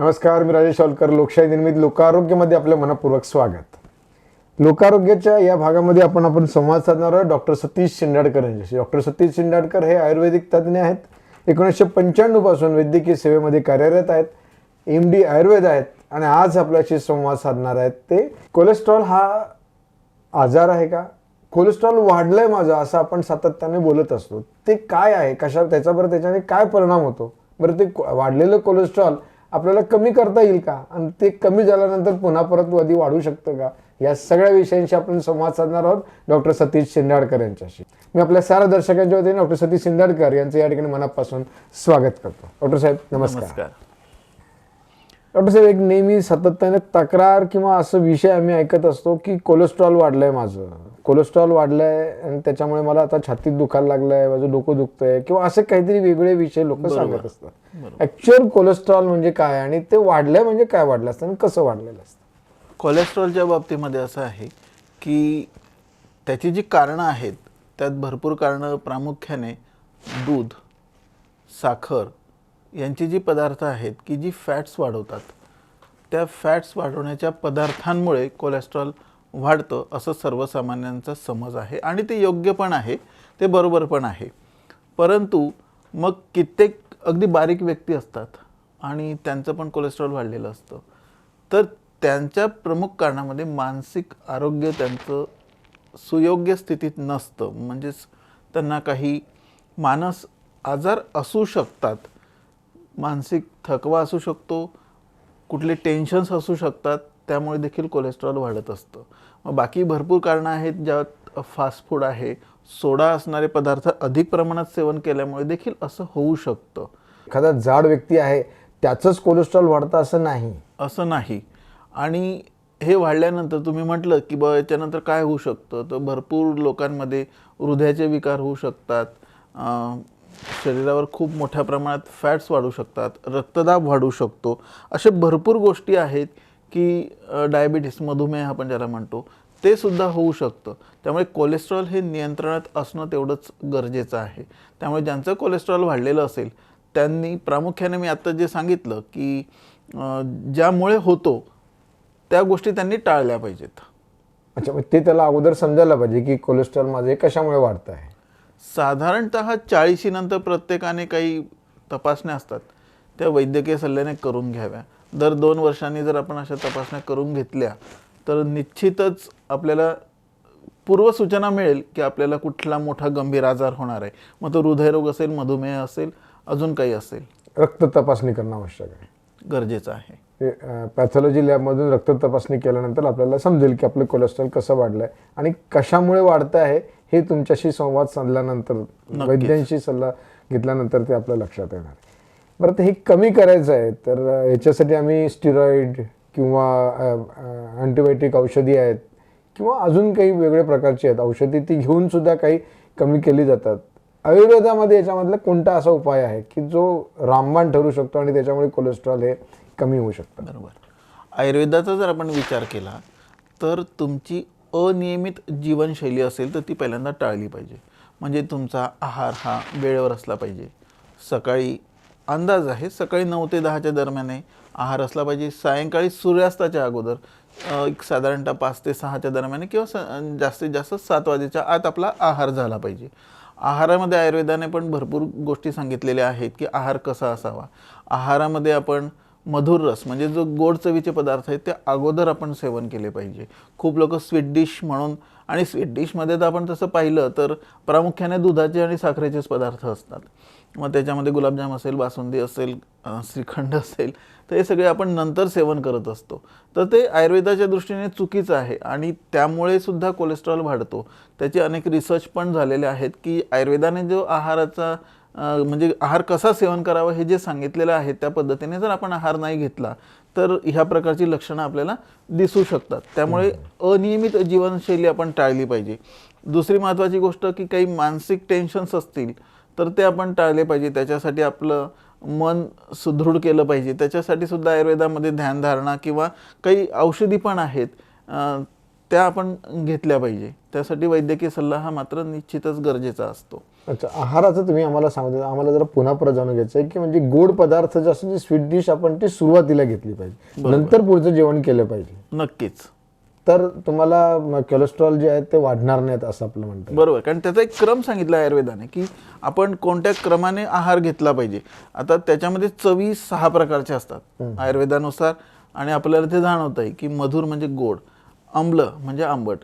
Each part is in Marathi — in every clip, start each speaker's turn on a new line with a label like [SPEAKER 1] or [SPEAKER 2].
[SPEAKER 1] नमस्कार मी राजेश शावलकर लोकशाही निर्मित लोकारोग्यमध्ये आपलं मनपूर्वक स्वागत. लोकारोग्याच्या या भागामध्ये आपण आपण संवाद साधणार आहोत डॉक्टर सतीश शिंदाडकर यांच्याशी डॉक्टर सतीश शिंदाडकर हे आयुर्वेदिक तज्ज्ञ आहेत. एकोणीसशे पंच्याण्णवपासून वैद्यकीय सेवेमध्ये कार्यरत आहेत. एम डी आयुर्वेद आहेत. आणि आज आपल्याशी संवाद साधणार आहेत ते. कोलेस्ट्रॉल हा आजार आहे का? कोलेस्ट्रॉल वाढलं आहे माझं असं आपण सातत्याने बोलत असतो. ते काय आहे? कशा त्याच्यावर त्याच्याने काय परिणाम होतो? बरं ते वाढलेलं कोलेस्ट्रॉल आपल्याला कमी करता येईल का? आणि ते कमी झाल्यानंतर पुन्हा परत आधी वाढू शकतं का? या सगळ्या विषयांशी आपण संवाद साधणार आहोत. डॉक्टर सतीश शिंदाडकर यांच्याशी. मी आपल्या सारा दर्शकांच्या वतीने डॉक्टर सतीश शिंदाडकर यांचं या ठिकाणी मनापासून स्वागत करतो. डॉक्टर साहेब नमस्कार.
[SPEAKER 2] नमस्कार
[SPEAKER 1] डॉक्टर साहेब एक नेहमी सातत्याने तक्रार किंवा असं विषय आम्ही ऐकत असतो की कोलेस्ट्रॉल वाढलंय माझं. कोलेस्ट्रॉल वाढलंय आणि त्याच्यामुळे मला आता छातीत दुखायला लागलंय माझं डोकं दुखतंय किंवा असे काहीतरी वेगळे विषय लोक सांगत असतात. ऍक्च्युअल कोलेस्ट्रॉल म्हणजे काय आणि ते वाढलंय म्हणजे काय वाढलं असतं आणि कसं वाढलेलं असतं?
[SPEAKER 2] कोलेस्ट्रॉलच्या बाबतीमध्ये असं आहे की त्याची जी कारणं आहेत त्यात भरपूर कारणं प्रामुख्याने दूध साखर यांची जी पदार्थ आहेत की जी फॅट्स वाढवतात त्या फॅट्स वाढवण्याच्या पदार्थांमुळे कोलेस्ट्रॉल वाढतं असं सर्वसामान्यांचा समज आहे आणि ते योग्य पण आहे ते बरोबर पण आहे. परंतु मग कित्येक अगदी बारीक व्यक्ती असतात आणि त्यांचं पण कोलेस्ट्रॉल वाढलेलं असतं तर त्यांच्या प्रमुख कारणामध्ये मानसिक आरोग्य त्यांचं सुयोग्य स्थितीत नसतं. म्हणजेच त्यांना काही मानस आजार असू शकतात मानसिक थकवा असू शकतो कुठले टेन्शन्स असू शकतात त्यामुळे देखील कोलेस्ट्रॉल वाढत असतं. मग बाकी भरपूर कारणं आहेत ज्यात फास्ट फूड आहे सोडा असणारे पदार्थ अधिक प्रमाणात सेवन केल्यामुळे देखील असं होऊ शकतं.
[SPEAKER 1] एखादा जाड व्यक्ती आहे त्याचंच कोलेस्ट्रॉल वाढतं असं नाही.
[SPEAKER 2] असं नाही. आणि हे वाढल्यानंतर तुम्ही म्हटलं की बा याच्यानंतर काय होऊ शकतं? तर भरपूर लोकांमध्ये हृदयाचे विकार होऊ शकतात शरीरावर खूप मोठ्या प्रमाणात फॅट्स वाढू शकतात रक्तदाब वाढू शकतो. असे भरपूर गोष्टी आहेत की डायबिटीस मधुमेह आपण ज्याला म्हणतो ते सुद्धा होऊ शकतं. त्यामुळे कोलेस्ट्रॉल हे नियंत्रणात असणं तेवढंच गरजेचं आहे. त्यामुळे ज्यांचं कोलेस्ट्रॉल वाढलेलं असेल त्यांनी प्रामुख्याने मी आत्ता जे सांगितलं की ज्यामुळे होतो त्या गोष्टी त्यांनी टाळल्या पाहिजेत.
[SPEAKER 1] अच्छा मग ते त्याला अगोदर समजायला पाहिजे की कोलेस्ट्रॉल माझं कशामुळे वाढतं आहे
[SPEAKER 2] साधारणत चाळीशीनंतर प्रत्येकाने काही तपासण्या असतात. त्या वैद्यकीय सल्ल्याने करून घ्याव्या. दर दोन वर्षांनी जर आपण अशा तपासण्या करून घेतल्या तर निश्चितच आपल्याला पूर्वसूचना मिळेल की आपल्याला कुठला मोठा गंभीर आजार होणार आहे. मग तो हृदयरोग असेल मधुमेह असेल अजून काही असेल.
[SPEAKER 1] रक्त तपासणी करणं आवश्यक आहे.
[SPEAKER 2] गरजेचं आहे.
[SPEAKER 1] पॅथॉलॉजी लॅबमधून रक्त तपासणी केल्यानंतर आपल्याला समजेल की आपलं कोलेस्ट्रॉल कसं वाढलंय आणि कशामुळे वाढतं आहे हे तुमच्याशी संवाद साधल्यानंतर वैद्यांशी सल्ला घेतल्यानंतर ते आपल्या लक्षात येणार. बरं तर हे कमी करायचं आहे तर अं, याच्यासाठी आम्ही स्टिरॉइड किंवा अँटीबायोटिक औषधी आहेत किंवा अजून काही वेगळ्या प्रकारची आहेत. औषधी ती घेऊन सुद्धा काही कमी केली जातात. आयुर्वेदामध्ये याच्यामधला कोणता असा उपाय आहे की जो रामबाण ठरू शकतो आणि त्याच्यामुळे कोलेस्ट्रॉल हे कमी होऊ शकतं?
[SPEAKER 2] बरोबर. आयुर्वेदाचा जर आपण विचार केला तर तुमची अनियमित जीवनशैली असेल तर ती पहिल्यांदा टाळली पाहिजे. म्हणजे तुमचा आहार हा वेळेवर असला पाहिजे. सकाळी अंदाज आहे सकाळी नऊ ते दहाच्या दरम्याने आहार असला पाहिजे. सायंकाळी सूर्यास्ताच्या अगोदर एक साधारणतः पाच ते सहाच्या दरम्याने किंवा स जास्तीत जास्त सात वाजेच्या आत आपला आहार झाला पाहिजे. आहारामध्ये आयुर्वेदाने पण भरपूर गोष्टी सांगितलेल्या आहेत की आहार कसा असावा. आहारामध्ये आपण मधुर रस म्हणजे जो गोड चवीचे पदार्थ आहेत ते अगोदर आपण सेवन केले पाहिजे. खूप लोक स्वीट डिश म्हणून आणि स्वीट डिशमध्ये तर आपण तसं पाहिलं तर प्रामुख्याने दुधाचे आणि साखरेचेच पदार्थ असतात. मग त्याच्यामध्ये गुलाबजाम असेल बासुंदी असेल श्रीखंड असेल तर हे सगळे आपण नंतर सेवन करत असतो. तर ते आयुर्वेदाच्या दृष्टीने चुकीचं आहे आणि त्यामुळे सुद्धा कोलेस्ट्रॉल वाढतो. त्याचे अनेक रिसर्च पण झालेले आहेत की आयुर्वेदाने जो आहाराचा म्हणजे आहार कसा सेवन करावा हे जे सांगितलेलं आहे त्या पद्धतीने जर आपण आहार नाही घेतला तर ह्या प्रकारची लक्षणं आपल्याला दिसू शकतात. त्यामुळे अनियमित जीवनशैली आपण टाळली पाहिजे. दुसरी महत्त्वाची गोष्ट की काही मानसिक टेन्शन्स असतील तर ते आपण टाळले पाहिजे. त्याच्यासाठी आपलं मन सुदृढ केलं पाहिजे. त्याच्यासाठी सुद्धा आयुर्वेदामध्ये ध्यानधारणा किंवा काही औषधी पण आहेत त्या आपण घेतल्या पाहिजे. त्यासाठी वैद्यकीय सल्ला हा मात्र निश्चितच गरजेचा असतो.
[SPEAKER 1] अच्छा आहाराचं तुम्ही आम्हाला सांगतो आम्हाला जरा पुन्हा परत जाणून घ्यायचं आहे की म्हणजे गोड पदार्थ जे असं जी स्वीट डिश आपण ती सुरुवातीला घेतली पाहिजे. नंतर पुढचं जेवण केलं पाहिजे.
[SPEAKER 2] नक्कीच.
[SPEAKER 1] तर तुम्हाला कोलेस्ट्रॉल जे आहे ते वाढणार नाहीत असं आपलं म्हणतात
[SPEAKER 2] बरोबर कारण त्याचा एक क्रम सांगितला आयुर्वेदाने की आपण कोणत्या क्रमाने आहार घेतला पाहिजे. आता त्याच्यामध्ये चवी सहा प्रकारचे असतात आयुर्वेदानुसार आणि आपल्याला ते जाणवत आहे की मधुर म्हणजे गोड आम्ल म्हणजे आंबट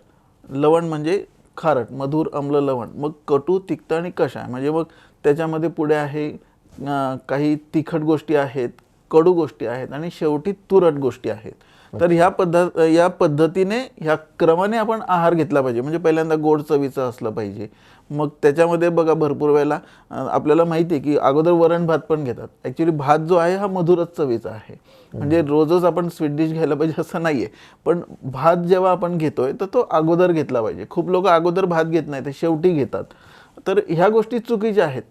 [SPEAKER 2] लवण म्हणजे खारट मधुर आम्ल लवण मग कटू तिखट आणि कषाय म्हणजे मग त्याच्यामध्ये पुढे आहे काही तिखट गोष्टी आहेत कडू गोष्टी आहेत आणि शेवटी तुरट गोष्टी आहेत. तर ह्या पद्धत या पद्धतीने ह्या क्रमाने आपण आहार घेतला पाहिजे. म्हणजे पहिल्यांदा गोड चवीचं असलं पाहिजे. मग त्याच्यामध्ये बघा भरपूर वेळेला आपल्याला माहिती आहे की अगोदर वरण भात पण घेतात. ॲक्च्युली भात जो आहे हा मधुरच चवीचा आहे. म्हणजे रोजच आपण स्वीट डिश घ्यायला पाहिजे असं नाही आहे पण भात जेव्हा आपण घेतोय तर तो अगोदर घेतला पाहिजे. खूप लोक अगोदर भात घेत नाही ते शेवटी घेतात. तर ह्या गोष्टी चुकीच्या आहेत.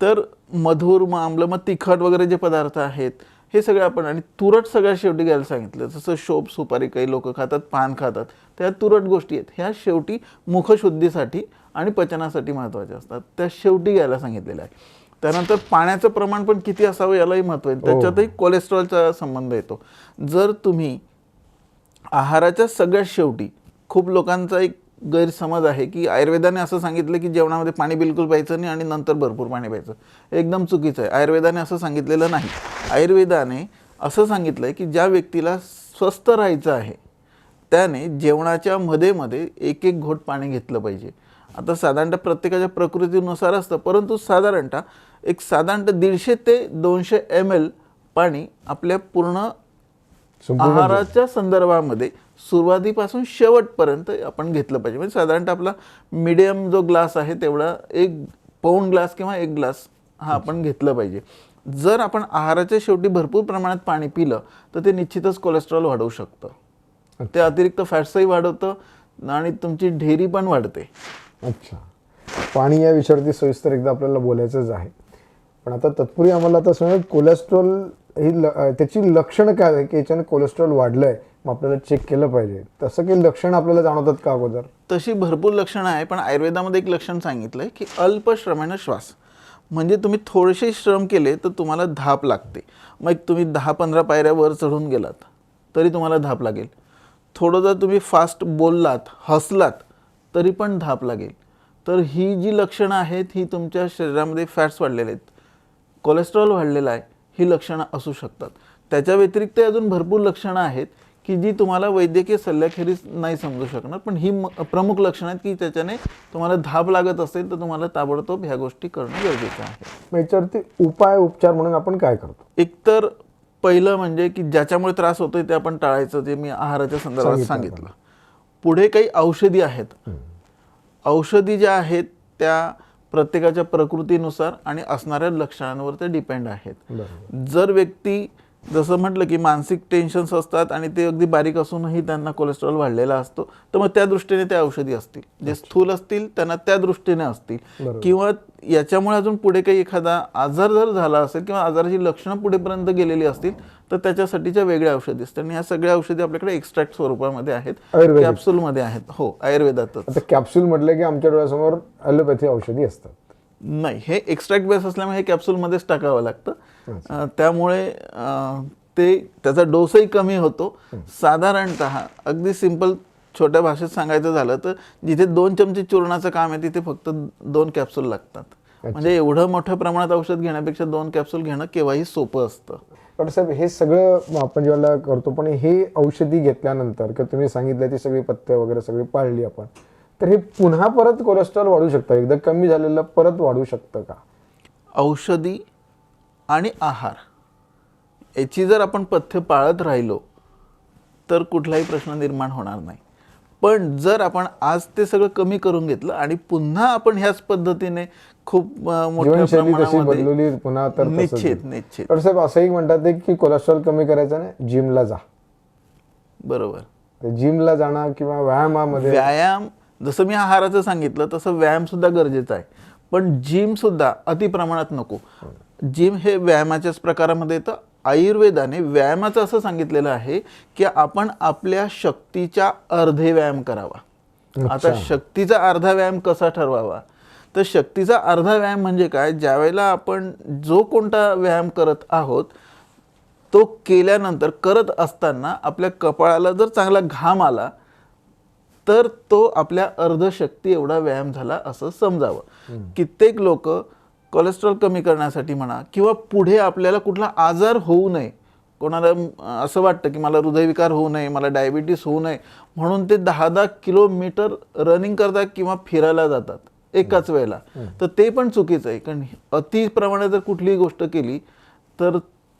[SPEAKER 2] तर मधुर मग आम्ल मग तिखट वगैरे जे पदार्थ आहेत हे सगळे आपण आणि तुरट सगळ्यात शेवटी घ्यायला सांगितलं. जसं शोप सुपारी काही लोक खातात पान खातात. त्या तुरट गोष्टी आहेत. ह्या शेवटी मुखशुद्धीसाठी आणि पचनासाठी महत्त्वाच्या असतात. त्या शेवटी घ्यायला सांगितलेल्या आहे त्यानंतर पाण्याचं प्रमाण पण किती असावं यालाही महत्त्व आहे. त्याच्यातही कोलेस्ट्रॉलचा संबंध येतो. जर तुम्ही आहाराच्या सगळ्यात शेवटी खूप लोकांचा एक गैरसमज आहे की आयुर्वेदाने असं सांगितलं की जेवणामध्ये पाणी बिलकुल प्यायचं नाही आणि नंतर भरपूर पाणी प्यायचं. एकदम चुकीचं आहे. आयुर्वेदाने असं सांगितलेलं नाही. आयुर्वेदाने असं सांगितलं आहे की ज्या व्यक्तीला स्वस्थ राहायचं आहे त्याने जेवणाच्या मध्ये मध्ये एक एक घोट पाणी घेतलं पाहिजे. आता साधारणतः प्रत्येकाच्या प्रकृतीनुसार असतं परंतु साधारणतः एक साधारणतः दीडशे ते दोनशे एम एल पाणी आपल्या पूर्ण आहाराच्या संदर्भामध्ये सुरुवातीपासून शेवटपर्यंत आपण घेतलं पाहिजे. म्हणजे साधारणतः आपला मिडियम जो ग्लास आहे तेवढा एक पाऊण ग्लास किंवा एक ग्लास हा आपण घेतलं पाहिजे. जर आपण आहाराच्या शेवटी भरपूर प्रमाणात पाणी पिलं तर ते निश्चितच कोलेस्ट्रॉल वाढवू शकतं. ते अतिरिक्त फॅट्सही वाढवतं आणि तुमची ढेरी पण वाढते.
[SPEAKER 1] अच्छा. पाणी या विषयावरती सविस्तर एकदा आपल्याला बोलायचंच आहे. पण आता तत्पूर्वी आम्हाला आता समजा कोलेस्ट्रॉल ही त्याची लक्षणं काय आहे की याच्याने कोलेस्ट्रॉल वाढलंय? मग आपल्याला चेक केलं पाहिजे. तसं काही लक्षण आपल्याला जाणवतात का अगोदर?
[SPEAKER 2] तशी भरपूर लक्षणं आहे पण आयुर्वेदामध्ये एक लक्षण सांगितलं आहे की अल्प श्रमेण श्वास. म्हणजे तुम्ही थोडेसे श्रम केले तर तुम्हाला धाप लागते. मग एक तुम्ही दहा पंधरा पायऱ्या वर चढून गेलात तरी तुम्हाला धाप लागेल. थोडं जर तुम्ही फास्ट बोललात हसलात तरी पण धाप लागेल. तर ही जी लक्षणं आहेत ही तुमच्या शरीरामध्ये फॅट्स वाढलेले आहेत. कोलेस्ट्रॉल वाढलेला आहे ही लक्षणं असू शकतात. त्याच्या व्यतिरिक्त अजून भरपूर लक्षणं आहेत. की जी तुम्हाला वैद्यकीय सल्ल्याखेरीज नाही समजू शकणार पण ही प्रमुख लक्षणं आहेत की त्याच्याने तुम्हाला धाप लागत असेल तर तुम्हाला ताबडतोब ह्या गोष्टी करणं गरजेचं आहे.
[SPEAKER 1] याच्यावरती उपाय उपचार म्हणून आपण काय करतो?
[SPEAKER 2] एकतर पहिलं म्हणजे की ज्याच्यामुळे त्रास होतोय ते आपण टाळायचं जे मी आहाराच्या संदर्भात
[SPEAKER 1] सांगितलं
[SPEAKER 2] पुढे काही औषधी आहेत. औषधी ज्या आहेत त्या प्रत्येकाच्या प्रकृतीनुसार आणि असणाऱ्या लक्षणांवर ते डिपेंड आहेत. जर व्यक्ती जसं म्हटलं की मानसिक टेन्शन्स असतात आणि ते अगदी बारीक असूनही त्यांना कोलेस्ट्रॉल वाढलेला असतो. तर मग त्या दृष्टीने त्या औषधी असतील. जे स्थूल असतील त्यांना त्या दृष्टीने असतील. किंवा याच्यामुळे अजून पुढे काही एखादा आजार जर झाला असेल किंवा आजाराची लक्षणं पुढेपर्यंत गेलेली असतील तर त्याच्यासाठीच्या वेगळ्या औषधी असतात. आणि ह्या सगळ्या औषधी आपल्याकडे एक्स्ट्रॅक्ट स्वरूपामध्ये आहेत. कॅप्सूलमध्ये आहेत. हो आयुर्वेदातच.
[SPEAKER 1] कॅप्सूल म्हटलं की आमच्या डोळ्यासमोर ॲलोपॅथी औषधी असतात.
[SPEAKER 2] नाही हे एक्स्ट्रॅक्ट बेस असल्यामुळे हे कॅप्सूलमध्येच टाकावं लागतं. त्यामुळे ते त्याचा डोसही कमी होतो. साधारणत अगदी सिंपल छोट्या भाषेत सांगायचं झालं तर जिथे दोन चमचे चूर्णाचं काम आहे तिथे फक्त दोन कॅप्सूल लागतात. म्हणजे एवढं मोठ्या प्रमाणात औषध घेण्यापेक्षा दोन कॅप्सूल घेणं केव्हाही सोपं असतं.
[SPEAKER 1] डॉक्टर साहेब हे सगळं आपण जेव्हा करतो पण हे औषधी घेतल्यानंतर किंवा तुम्ही सांगितलं ती सगळी पथ्य वगैरे सगळी पाळली आपण तर हे पुन्हा परत कोलेस्ट्रॉल वाढू शकतं? एकदा कमी झालेलं परत वाढू शकतं का?
[SPEAKER 2] औषधी आणि आहार. याची जर आपण पथ्य पाळत राहिलो तर कुठलाही प्रश्न निर्माण होणार नाही. पण जर आपण आज ते सगळं कमी करून घेतलं आणि पुन्हा आपण ह्याच पद्धतीने खूप मोठ्या प्रमाणामध्ये
[SPEAKER 1] पुन्हा तर
[SPEAKER 2] निश्चित. निश्चित.
[SPEAKER 1] डॉक्टर साहेब असंही म्हणतात की कोलेस्ट्रॉल कमी करायचं ना जिमला जा.
[SPEAKER 2] बरोबर.
[SPEAKER 1] जिमला जाणं किंवा व्यायामामध्ये
[SPEAKER 2] व्यायाम जसं मी आहाराचं सांगितलं तसं व्यायाम सुद्धा गरजेचा आहे. पण जिम सुद्धा अति प्रमाणात नको. जिम हे व्यायामाच्याच प्रकारामध्ये येतं. आयुर्वेदाने व्यायामाचं असं सांगितलेलं आहे की आपण आपल्या शक्तीच्या अर्धे व्यायाम करावा. आता शक्तीचा अर्धा व्यायाम कसा ठरवावा? तर शक्तीचा अर्धा व्यायाम म्हणजे काय? ज्यावेळेला आपण जो कोणता व्यायाम करत आहोत तो केल्यानंतर करत असताना आपल्या कपाळाला जर चांगला घाम आला तर तो आपल्या अर्धशक्ती एवढा व्यायाम झाला असं समजावं. कित्येक लोक कोलेस्ट्रॉल कमी करण्यासाठी म्हणा किंवा पुढे आपल्याला कुठला आजार होऊ नये. कोणाला असं वाटतं की मला हृदयविकार होऊ नये मला डायबिटीस होऊ नये म्हणून ते दहा दहा किलोमीटर रनिंग करतात किंवा फिरायला जातात एकाच वेळेला. तर ते पण चुकीचं आहे. कारण अति प्रमाणात जर कुठलीही गोष्ट केली तर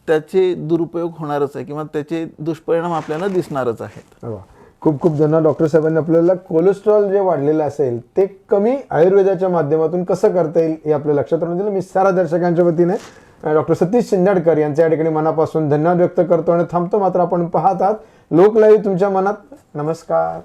[SPEAKER 2] त्याचे दुरुपयोग होणारच आहे किंवा त्याचे दुष्परिणाम आपल्याला दिसणारच आहेत.
[SPEAKER 1] खूप खूप धन्यवाद डॉक्टर साहेबांनी आपल्याला कोलेस्ट्रॉल जे वाढलेलं असेल ते कमी आयुर्वेदाच्या माध्यमातून कसं करता येईल हे आपल्या लक्षात राहून दिलं. मी सारा दर्शकांच्या वतीने डॉक्टर सतीश शिंदाडकर यांच्या या ठिकाणी मनापासून धन्यवाद व्यक्त करतो आणि थांबतो मात्र आपण पाहत आहात. लोक लाईव्ह तुमच्या मनात. नमस्कार.